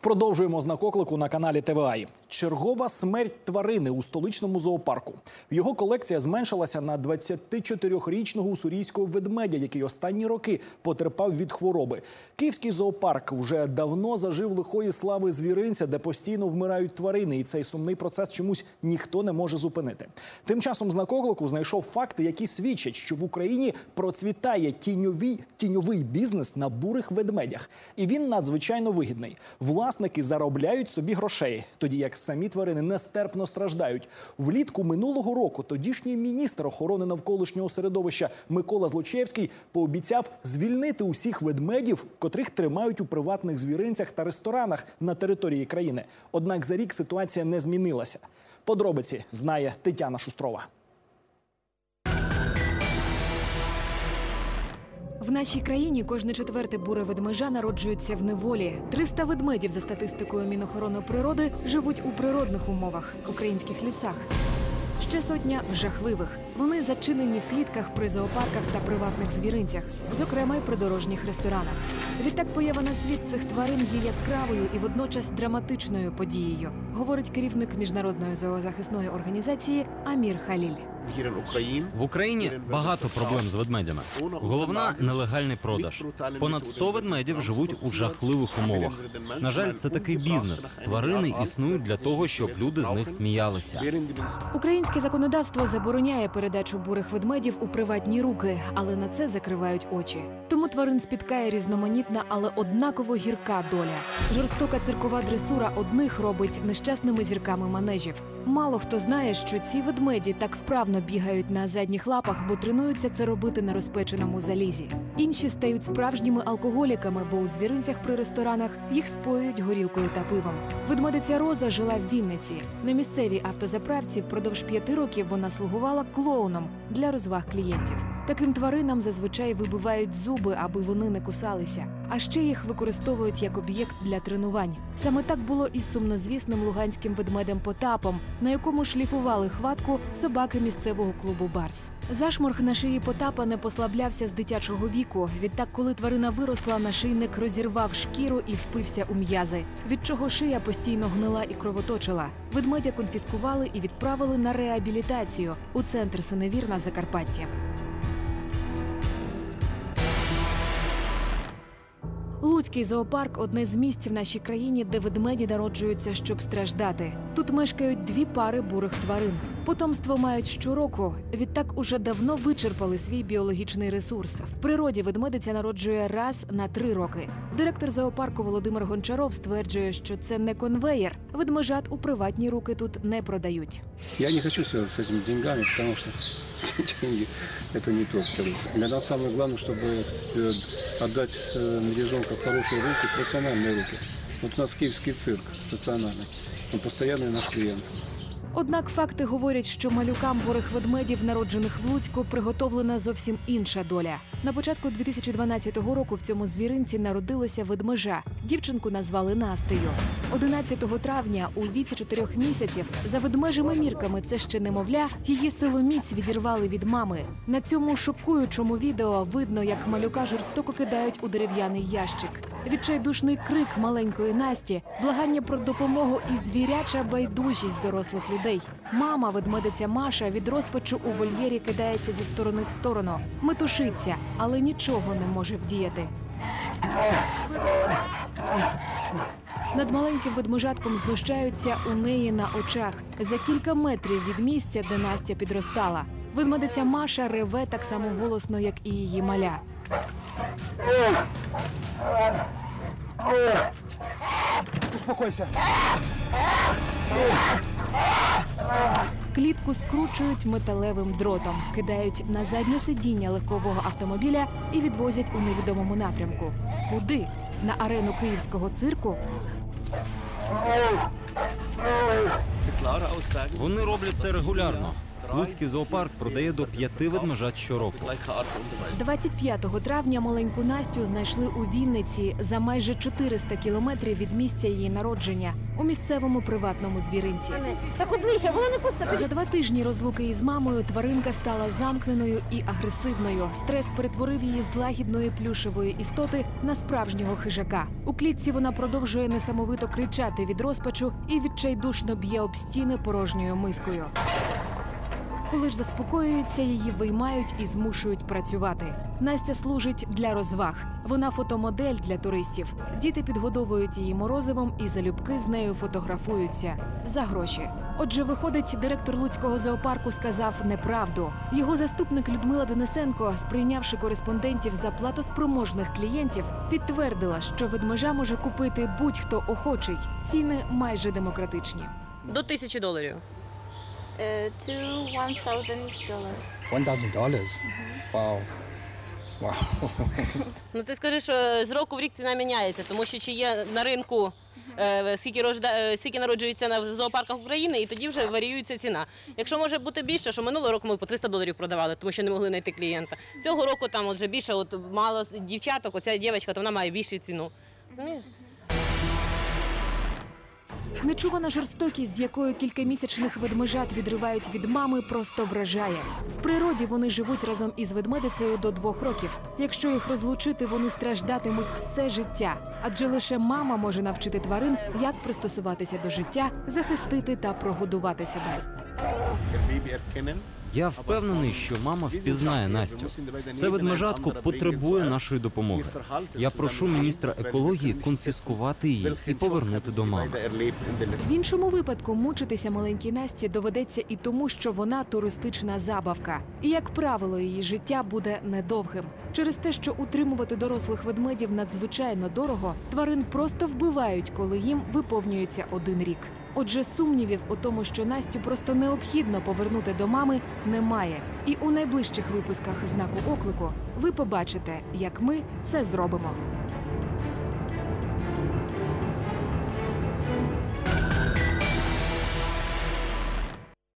Продовжуємо знак на каналі ТВА. Чергова смерть тварини у столичному зоопарку. Його колекція зменшилася на 24-річного уссурійського ведмедя, який останні роки потерпав від хвороби. Київський зоопарк вже давно зажив лихої слави звіринця, де постійно вмирають тварини, і цей сумний процес чомусь ніхто не може зупинити. Тим часом знак знайшов факти, які свідчать, що в Україні процвітає тіньовий, тіньовий бізнес на бурих ведмедях, і він надзвичайно вигідний. Власники заробляють собі грошей, тоді як самі тварини нестерпно страждають. Влітку минулого року тодішній міністр охорони навколишнього середовища Микола Злочевський пообіцяв звільнити усіх ведмедів, котрих тримають у приватних звіринцях та ресторанах на території країни. Однак за рік ситуація не змінилася. Подробиці знає Тетяна Шустрова. В нашій країні кожне четверте буре ведмежа народжується в неволі. 300 ведмедів за статистикою Мінохорони природи живуть у природних умовах українських лісах. Ще сотня в жахливих. Вони зачинені в клітках при зоопарках та приватних звіринцях, зокрема й при дорожніх ресторанах. Відтак поява на світ цих тварин є яскравою і водночас драматичною подією, говорить керівник міжнародної зоозахисної організації Амір Халіль. В Україні багато проблем з ведмедями. Головна нелегальний продаж. Понад 100 ведмедів живуть у жахливих умовах. На жаль, це такий бізнес. Тварини існують для того, щоб люди з них сміялися. Українське законодавство забороняє передачу бурих ведмедів у приватні руки, але на це закривають очі. Тому тварин спіткає різноманітна, але однаково гірка доля. Жорстока циркова дресура одних робить нещасними зірками манежів. Мало хто знає, що ці ведмеді так вправно бігають на задніх лапах, бо тренуються це робити на розпеченому залізі. Інші стають справжніми алкоголіками, бо у звіринцях при ресторанах їх споюють горілкою та пивом. Ведмедиця Роза жила в Вінниці. На місцевій автозаправці впродовж п'яти років вона слугувала клоуном для розваг клієнтів. Таким тваринам зазвичай вибивають зуби, аби вони не кусалися. А ще їх використовують як об'єкт для тренувань. Саме так було із сумнозвісним луганським ведмедем Потапом, на якому шліфували хватку собаки місцевого клубу Барс. Зашморг на шиї Потапа не послаблявся з дитячого віку. Відтак, коли тварина виросла, нашийник розірвав шкіру і впився у м'язи, від чого шия постійно гнила і кровоточила. Ведмедя конфіскували і відправили на реабілітацію у центр Синевір на Закарпатті. Луцький зоопарк одне з місць в нашій країні, де ведмеді народжуються, щоб страждати. Тут мешкають дві пари бурих тварин. Потомство мають щороку. Відтак уже давно вичерпали свій біологічний ресурс. В природі ведмедиця народжує раз на три роки. Директор зоопарку Володимир Гончаров стверджує, що це не конвеєр. Ведмежат у приватні руки тут не продають. Я не хочу связываться с этими деньгами, потому что деньги это не то абсолютно. Для нас самое главное, чтобы э, отдать э, медвежонка в хорошие руки, профессиональные руки. Вот у нас киевский цирк стационарный. Он постоянный наш клиент. Однак факти говорять, що малюкам бурих ведмедів, народжених в Луцьку, приготовлена зовсім інша доля. На початку 2012 року в цьому звіринці народилося ведмежа. Дівчинку назвали Настею. 11 травня, у віці чотирьох місяців, за ведмежими мірками це ще немовля, її силоміць відірвали від мами. На цьому шокуючому відео видно, як малюка жорстоко кидають у дерев'яний ящик. Відчайдушний крик маленької Насті, благання про допомогу і звіряча байдужість дорослих людей. Мама, ведмедиця Маша, від розпачу у вольєрі кидається зі сторони в сторону, метушиться, але нічого не може вдіяти. Над маленьким ведмежатком знущаються у неї на очах за кілька метрів від місця, де Настя підростала. Ведмедиця Маша реве так само голосно, як і її маля. Успокойся. Клітку скручують металевим дротом, кидають на заднє сидіння легкового автомобіля і відвозять у невідомому напрямку. Куди? На арену київського цирку? Вони роблять це регулярно. Луцький зоопарк продає до п'яти ведмежат щороку. 25 травня маленьку Настю знайшли у Вінниці за майже 400 кілометрів від місця її народження у місцевому приватному звіринці. Так оближче, воно не пусте. За два тижні розлуки із мамою тваринка стала замкненою і агресивною. Стрес перетворив її з лагідної плюшевої істоти на справжнього хижака. У клітці вона продовжує несамовито кричати від розпачу і відчайдушно б'є об стіни порожньою мискою. Коли ж заспокоюється, її виймають і змушують працювати. Настя служить для розваг. Вона фотомодель для туристів. Діти підгодовують її морозивом і залюбки з нею фотографуються за гроші. Отже, виходить, директор Луцького зоопарку сказав неправду. Його заступник Людмила Денисенко, сприйнявши кореспондентів за платоспроможних клієнтів, підтвердила, що ведмежа може купити будь-хто охочий. Ціни майже демократичні. До тисячі доларів. Uh, to one thousand dollars. One thousand dollars. Wow. Wow. Ну ти скажи, що з року в рік ціна міняється, тому що чи є на ринку е, скільки рожда, е, скільки народжується на в зоопарках України, і тоді вже варіюється ціна. Якщо може бути більше, що минулого року ми по 300 доларів продавали, тому що не могли знайти клієнта. Цього року там от вже більше, от мало дівчаток, оця дівчинка, то вона має більшу ціну. Розумієш? Нечувана жорстокість, з якою кількамісячних ведмежат відривають від мами, просто вражає. В природі вони живуть разом із ведмедицею до двох років. Якщо їх розлучити, вони страждатимуть все життя. Адже лише мама може навчити тварин, як пристосуватися до життя, захистити та прогодувати себе. Я впевнений, що мама впізнає Настю. Це ведмежатко потребує нашої допомоги. Я прошу міністра екології конфіскувати її і повернути до мами. В іншому випадку мучитися маленькій Насті доведеться і тому, що вона туристична забавка. І як правило, її життя буде недовгим. Через те, що утримувати дорослих ведмедів надзвичайно дорого, тварин просто вбивають, коли їм виповнюється один рік. Отже, сумнівів у тому, що Настю просто необхідно повернути до мами, немає. І у найближчих випусках знаку оклику ви побачите, як ми це зробимо.